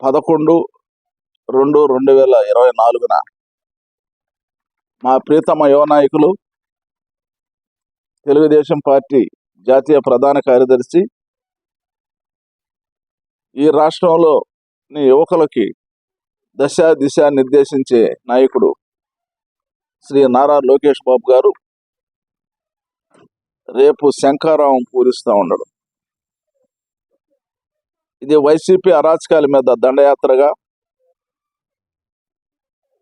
పదకొండు రెండు రెండు వేల ఇరవై నాలుగున మా ప్రీతమ యువ నాయకులు తెలుగుదేశం పార్టీ జాతీయ ప్రధాన కార్యదర్శి ఈ రాష్ట్రంలోని యువకులకి దశ దిశ నిర్దేశించే నాయకుడు శ్రీ నారా లోకేష్ బాబు గారు. రేపు శంఖారావం పూరిస్తూ ఉండడం. ఇది వైసీపీ అరాచకాల మీద దండయాత్రగా.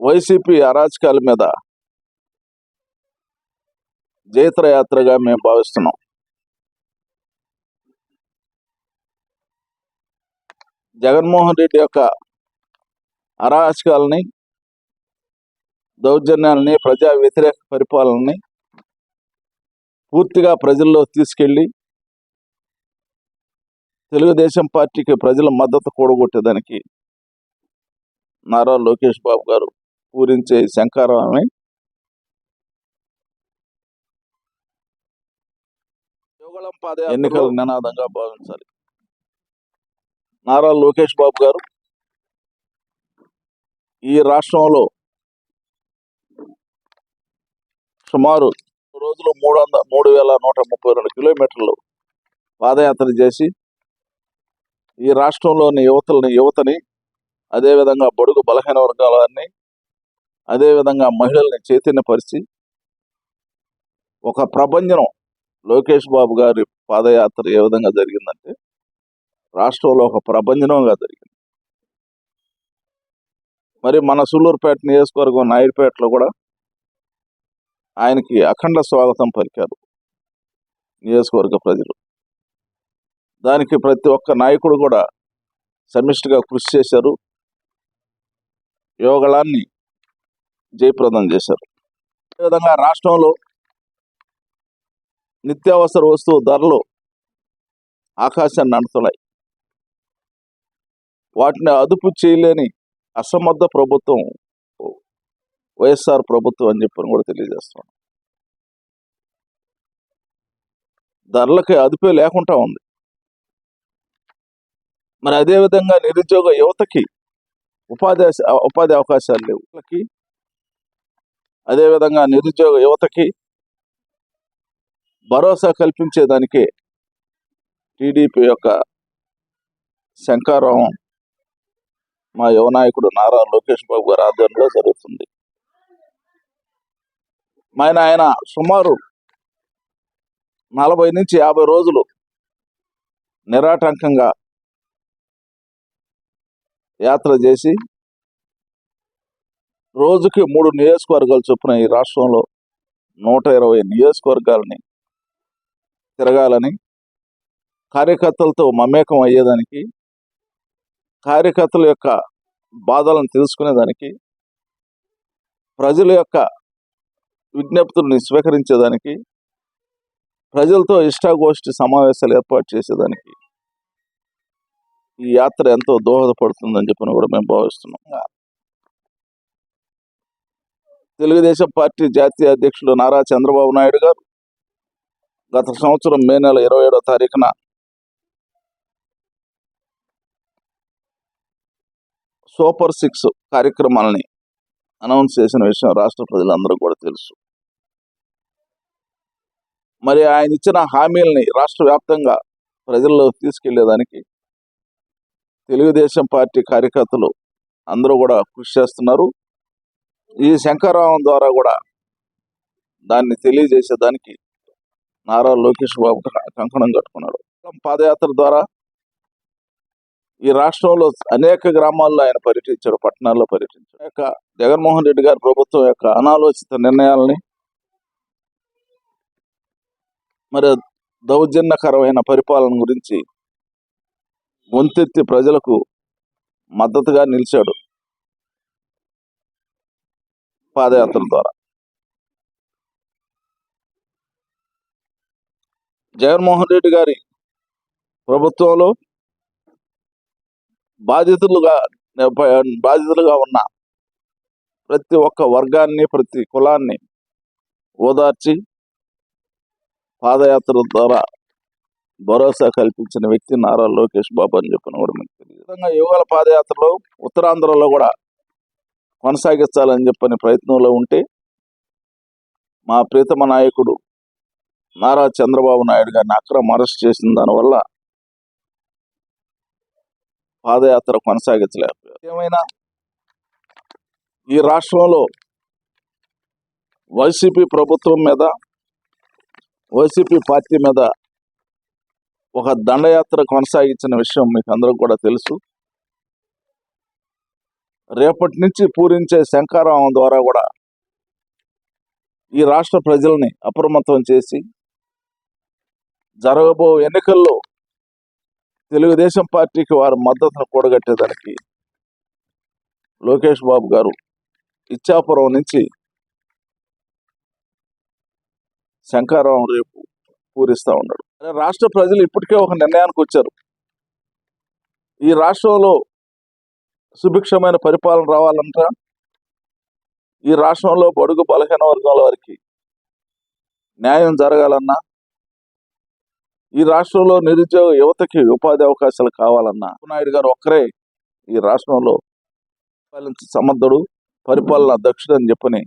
వైసీపీ అరాచకాల మీద జైత్రయాత్రగా మేము భావిస్తున్నాం. జగన్మోహన్ రెడ్డి యొక్క అరాచకాలని దౌర్జన్యాలని ప్రజా వ్యతిరేక పరిపాలనని పూర్తిగా ప్రజల్లో తీసుకెళ్ళి తెలుగుదేశం పార్టీకి ప్రజల మద్దతు కూడగొట్టేదానికి నారా లోకేష్ బాబు గారు పూరించే శంకారాన్ని ఎన్నికల నినాదంగా భావించాలి. నారా లోకేష్ బాబు గారు ఈ రాష్ట్రంలో సుమారు రోజులు మూడు వందల మూడు వేల నూట ముప్పై రెండు కిలోమీటర్లు పాదయాత్ర చేసి ఈ రాష్ట్రంలోని యువతలని యువతని అదేవిధంగా బడుగు బలహీన వర్గాలని అదేవిధంగా మహిళల్ని చైతన్యపరిచి ఒక ప్రభంజనం లోకేష్ బాబు గారి పాదయాత్ర ఏ విధంగా జరిగిందంటే రాష్ట్రంలో ఒక ప్రభంజనంగా జరిగింది. మరి మన సూళ్ళూరుపేట నియోజకవర్గం నాయుడుపేటలో కూడా ఆయనకి అఖండ స్వాగతం పలికారు నియోజకవర్గ ప్రజలు. దానికి ప్రతి ఒక్క నాయకుడు కూడా సమిష్టిగా కృషి చేశారు. యోగళాన్ని జయప్రదం చేశారు. అదేవిధంగా రాష్ట్రంలో నిత్యావసర వస్తువు ధరలు ఆకాశాన్ని అంటున్నాయి వాటిని అదుపు చేయలేని అసమర్థ ప్రభుత్వం వైఎస్ఆర్ ప్రభుత్వం అని చెప్పని కూడా తెలియజేస్తున్నాను ధరలకి అదుపే లేకుండా ఉంది. మరి అదేవిధంగా నిరుద్యోగ యువతకి ఉపాధి ఉపాధి అవకాశాలు లేవు. అదేవిధంగా నిరుద్యోగ యువతకి భరోసా కల్పించేదానికే టీడీపీ యొక్క శంకారావం మా యువనాయకుడు నారా లోకేష్ బాబు గారి ఆధ్వర్యంలో జరుగుతుంది. ఆయన ఆయన సుమారు నలభై నుంచి యాభై రోజులు నిరాటంకంగా యాత్ర చేసి రోజుకి మూడు నియోజకవర్గాలు చొప్పున ఈ రాష్ట్రంలో నూట ఇరవై నియోజకవర్గాలని తిరగాలని కార్యకర్తలతో మమేకం అయ్యేదానికి కార్యకర్తల యొక్క బాధలను తెలుసుకునేదానికి ప్రజల యొక్క విజ్ఞప్తుల్ని స్వీకరించేదానికి ప్రజలతో ఇష్టాగోష్ఠి సమావేశాలు ఏర్పాటు చేసేదానికి ఈ యాత్ర ఎంతో దోహదపడుతుందని చెప్పని కూడా మేము భావిస్తున్నాం. తెలుగుదేశం పార్టీ జాతీయ అధ్యక్షుడు నారా చంద్రబాబు నాయుడు గారు గత సంవత్సరం మే నెల ఇరవై ఏడో తారీఖున సూపర్ సిక్స్ కార్యక్రమాలని అనౌన్స్ చేసిన విషయం రాష్ట్ర ప్రజలందరూ కూడా తెలుసు. మరి ఆయన ఇచ్చిన హామీలని రాష్ట్ర వ్యాప్తంగా ప్రజల్లో తీసుకెళ్ళేదానికి తెలుగుదేశం పార్టీ కార్యకర్తలు అందరూ కూడా కృషి చేస్తున్నారు. ఈ శంకరరావం ద్వారా కూడా దాన్ని తెలియజేసేదానికి నారా లోకేష్ బాబు కంకణం కట్టుకున్నాడు. పాదయాత్ర ద్వారా ఈ రాష్ట్రంలో అనేక గ్రామాల్లో ఆయన పర్యటించారు పట్టణాల్లో పర్యటించారు. యొక్క జగన్మోహన్ రెడ్డి గారి ప్రభుత్వం యొక్క అనాలోచిత నిర్ణయాలని మరి దౌర్జన్యకరమైన పరిపాలన గురించి గొంతెత్తి ప్రజలకు మద్దతుగా నిలిచాడు పాదయాత్ర ద్వారా. జగన్మోహన్ రెడ్డి గారి ప్రభుత్వంలో బాధితులుగా బాధితులుగా ఉన్న ప్రతి ఒక్క వర్గాన్ని ప్రతి కులాన్ని ఓదార్చి పాదయాత్ర ద్వారా భరోసా కల్పించిన వ్యక్తి నారా లోకేష్ బాబు అని చెప్పిన కూడా మీకు తెలియదు. విధంగా యువగల పాదయాత్రలో ఉత్తరాంధ్రలో కూడా కొనసాగించాలని చెప్పని ప్రయత్నంలో ఉంటే మా ప్రీతమ నాయకుడు నారా చంద్రబాబు నాయుడు గారిని అక్రమ అరెస్ట్ చేసిన దానివల్ల పాదయాత్ర కొనసాగించలేకపోయారు. ఏమైనా ఈ రాష్ట్రంలో వైసీపీ ప్రభుత్వం మీద వైసీపీ పార్టీ మీద ఒక దండయాత్ర కొనసాగించిన విషయం మీకు అందరూ కూడా తెలుసు. రేపటి నుంచి పూరించే శంకారావం ద్వారా కూడా ఈ రాష్ట్ర ప్రజల్ని అప్రమత్తం చేసి జరగబో ఎన్నికల్లో తెలుగుదేశం పార్టీకి వారి మద్దతును కూడగట్టేదానికి లోకేష్ బాబు గారు ఇచ్చాపురం నుంచి శంకారావం రేపు పూరిస్తా ఉన్నాడు రాష్ట్ర ప్రజలు ఇప్పటికే ఒక నిర్ణయానికి వచ్చారు. ఈ రాష్ట్రంలో సుభిక్షమైన పరిపాలన రావాలంట ఈ రాష్ట్రంలో బడుగు బలహీన వర్గాల వారికి న్యాయం జరగాలన్నా ఈ రాష్ట్రంలో నిరుద్యోగ యువతకి ఉపాధి అవకాశాలు కావాలన్నా నాయుడు గారు ఒక్కరే ఈ రాష్ట్రంలో పరిపాలించే సమర్థుడు పరిపాలన దక్షుడు అని చెప్పని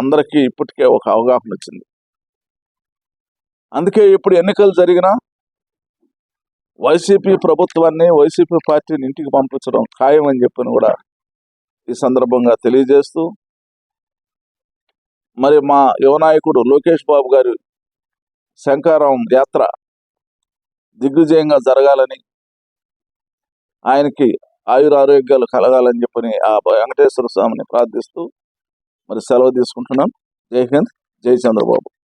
అందరికీ ఇప్పటికే ఒక అవగాహన వచ్చింది. అందుకే ఇప్పుడు ఎన్నికలు జరిగినా వైసీపీ ప్రభుత్వాన్ని వైసీపీ పార్టీని ఇంటికి పంపించడం ఖాయం అని చెప్పని కూడా ఈ సందర్భంగా తెలియజేస్తూ మరి మా యువనాయకుడు లోకేష్ బాబు గారి శంకారం యాత్ర దిగ్విజయంగా జరగాలని ఆయనకి ఆయురారోగ్యాలు కలగాలని చెప్పని ఆ వెంకటేశ్వర స్వామిని ప్రార్థిస్తూ మరి సెలవు తీసుకుంటున్నాను జై హింద్ జై చంద్రబాబు.